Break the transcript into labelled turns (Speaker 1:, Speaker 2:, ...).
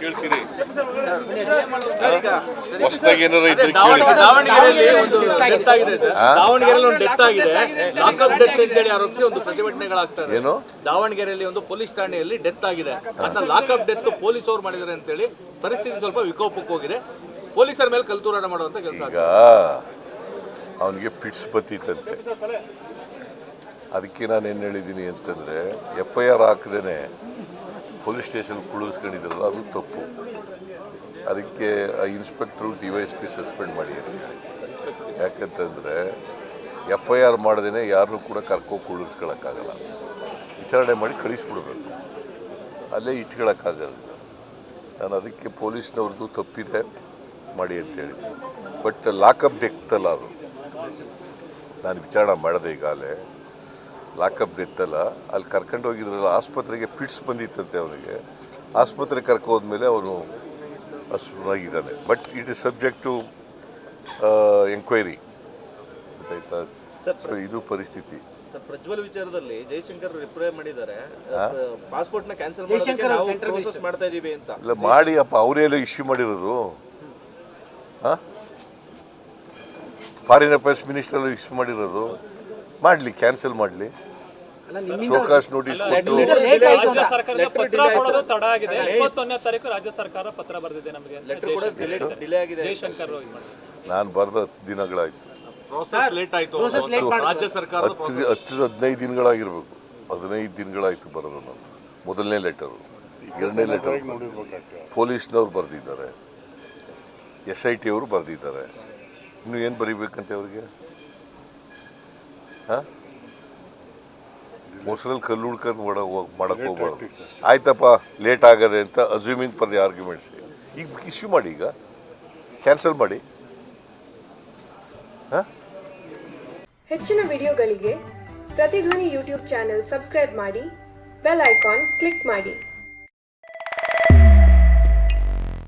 Speaker 1: ಕೇಳ್ತೀರಿ ಹೊಸದಾಗಿ ಏನಾರ ಇದ್ರೆ ಕೇಳಿ.
Speaker 2: ದಾವಣಗೆರೆಯಲ್ಲಿ ಒಂದು ಡೆತ್ ಆಗಿದೆ. ಸರ್ ದಾವಣಗೆರೆಯಲ್ಲಿ ಒಂದು ಡೆತ್ ಆಗಿದೆ. ಲಾಕಪ್ ಡೆತ್ ಅಂತೇಳಿ ಆರೋಪಿಸಿ ಒಂದು ಪ್ರತಿಭಟನೆಗಳಾಗ್ತಾರೆ.
Speaker 1: ಏನು?
Speaker 2: ದಾವಣಗೆರೆಯಲ್ಲಿ ಒಂದು ಪೊಲೀಸ್ ಠಾಣೆಯಲ್ಲಿ ಡೆತ್ ಆಗಿದೆ. ಅದನ್ನ ಲಾಕಪ್ ಡೆತ್ ಪೊಲೀಸ್ ಅವ್ರು ಮಾಡಿದ್ದಾರೆ ಅಂತೇಳಿ ಪರಿಸ್ಥಿತಿ ಸ್ವಲ್ಪ ವಿಕೋಪಕ್ಕೆ ಹೋಗಿದೆ. ಪೊಲೀಸರ ಮೇಲೆ ಕಲ್ತೂರಾಟ ಮಾಡುವಂತ ಕೆಲಸ
Speaker 1: ಈಗ ಅವನಿಗೆ ಪಿಟ್ಸ್ ಬತ್ತಿತ್ತಂತೆ ಅದಕ್ಕೆ ನಾನು ಏನು ಹೇಳಿದ್ದೀನಿ ಅಂತಂದರೆ ಎಫ್ ಐ ಆರ್ ಹಾಕದೇ ಪೊಲೀಸ್ ಸ್ಟೇಷನ್ ಕುಳಿಸ್ಕೊಂಡಿದ್ರಲ್ಲ, ಅದು ತಪ್ಪು. ಅದಕ್ಕೆ ಆ inspector D Y S P suspend ಮಾಡಿ ಅಂತ ಹೇಳಿ. ಯಾಕಂತಂದರೆ ಎಫ್ ಐ ಆರ್ ಮಾಡ್ದೇ ಯಾರನ್ನೂ ಕೂಡ ಕರ್ಕೋ ಕುಳಿಸ್ಕೊಳಕ್ಕಾಗಲ್ಲ. ವಿಚಾರಣೆ ಮಾಡಿ ಕಳಿಸ್ಬಿಡ್ಬೇಕು. ಅಲ್ಲೇ ಇಟ್ಕೊಳಕ್ಕಾಗಲ್ಲ. ನಾನು ಅದಕ್ಕೆ ಪೊಲೀಸ್ನವ್ರದ್ದು ತಪ್ಪಿದೆ ಮಾಡಿ ಅಂತೇಳಿ ಬಟ್ ಲಾಕಪ್ ಡೆಕ್ತಲ್ಲ ಅದು. ನಾನು ವಿಚಾರಣೆ ಮಾಡಿದೆ ಈಗಾಗಲೇ. ಲಾಕಪ್ ಡೆತ್ತಲ್ಲ ಅಲ್ಲಿ ಕರ್ಕೊಂಡು ಹೋಗಿದ್ರಲ್ಲ ಆಸ್ಪತ್ರೆಗೆ ಪಿಟ್ಸ್ ಬಂದಿತ್ತಂತೆ ಅವನಿಗೆ. ಆಸ್ಪತ್ರೆ ಕರ್ಕೊ ಹೋದ್ಮೇಲೆ ಅವನು ಹಸುವಾಗಿದ್ದಾನೆ but it is subject to enquiry ಗೊತ್ತಾಯ್ತಾ? ಸೊ ಇದು ಪರಿಸ್ಥಿತಿ.
Speaker 2: ಸರ್ ಪ್ರಜ್ವಲ್ ವಿಚಾರದಲ್ಲಿ ಜೈಶಂಕರ್ ರಿಪ್ಲೈ ಮಾಡಿದ್ದಾರೆ. ಪಾಸ್ಪೋರ್ಟ್ನ ಕ್ಯಾನ್ಸಲ್ ಮಾಡ್ತಾ ಇದೀವಿ ಅಂತ.
Speaker 1: ಇಲ್ಲ ಮಾಡಿ ಅಪ್ಪ ಅವರೆಲ್ಲ ಇಶ್ಯೂ ಮಾಡಿರೋದು. ಹಾಂ? ಫಾರಿನ್ ಅಫೇರ್ಸ್ ಮಿನಿಸ್ಟರ್ ಇಶ್ಯೂ ಮಾಡಿರೋದು. ಮಾಡಲಿ ಕ್ಯಾನ್ಸಲ್ ಮಾಡಲಿ. ಶೋಕಾಸ್ ನೋಟಿಸ್ ಕೊಟ್ಟು
Speaker 3: ರಾಜ್ಯ ಸರ್ಕಾರಕ್ಕೆ ಪತ್ರ ಕೊಡೋದು ತಡ ಆಗಿದೆ. ಇಪ್ಪತ್ತೊಂದನೇ ತಾರೀಕು ರಾಜ್ಯ ಸರ್ಕಾರ ಪತ್ರ ಬರೆದಿದೆ ನಮಗೆ.
Speaker 2: ಲೆಟರ್ ಕೂಡ ಡಿಲೇ ಆಗಿದೆ.
Speaker 3: ಜೈಶಂಕರ್
Speaker 1: ನಾನು ಬರೆದ ದಿನಗಳಾಯ್ತು.
Speaker 2: ಪ್ರೋಸೆಸ್ ಲೇಟ್ ಆಯ್ತು. ರಾಜ್ಯ ಸರ್ಕಾರದ
Speaker 1: ಹತ್ತು ಹತ್ತು ಹದಿನೈದು ದಿನಗಳಾಗಿರ್ಬೇಕು. ಹದಿನೈದು ದಿನಗಳಾಯ್ತು ಬರೋದು ನಾನು. ಮೊದಲನೇ ಲೆಟರು ಎರಡನೇ ಲೆಟರ್ ಪೊಲೀಸ್ನವ್ರು ಬರೆದಿದ್ದಾರೆ. ಎಸ್ ಐ ಟಿ ಅವರು ಬರೆದಿದ್ದಾರೆ. ಇನ್ನು ಏನು ಬರೀಬೇಕಂತೆ ಅವ್ರಿಗೆ? ಮೊಸರಲ್ಲಿ ಕಲ್ಲು ಹುಡ್ಕೊಂಡು ಮಾಡಕ್ಕೆ ಹೋಗ್ಬಾರ್ದು. ಆಯ್ತಪ್ಪ ಲೇಟ್ ಆಗದೆ ಅಂತ ಅಸ್ಯೂಮಿಂಗ್ ಪರ್ ದಿ ಆರ್ಗ್ಯುಮೆಂಟ್ಸ್ ಈಗ ಇಶ್ಯೂ ಮಾಡಿ ಈಗ. ಕ್ಯಾನ್ಸಲ್ ಮಾಡಿ. ಹಾಂ?
Speaker 4: ಹೆಚ್ಚಿನ ವಿಡಿಯೋಗಳಿಗೆ ಪ್ರತಿಧ್ವನಿ ಯೂಟ್ಯೂಬ್ ಚಾನೆಲ್ ಸಬ್ಸ್ಕ್ರೈಬ್ ಮಾಡಿ ಬೆಲ್ ಐಕಾನ್ ಕ್ಲಿಕ್ ಮಾಡಿ.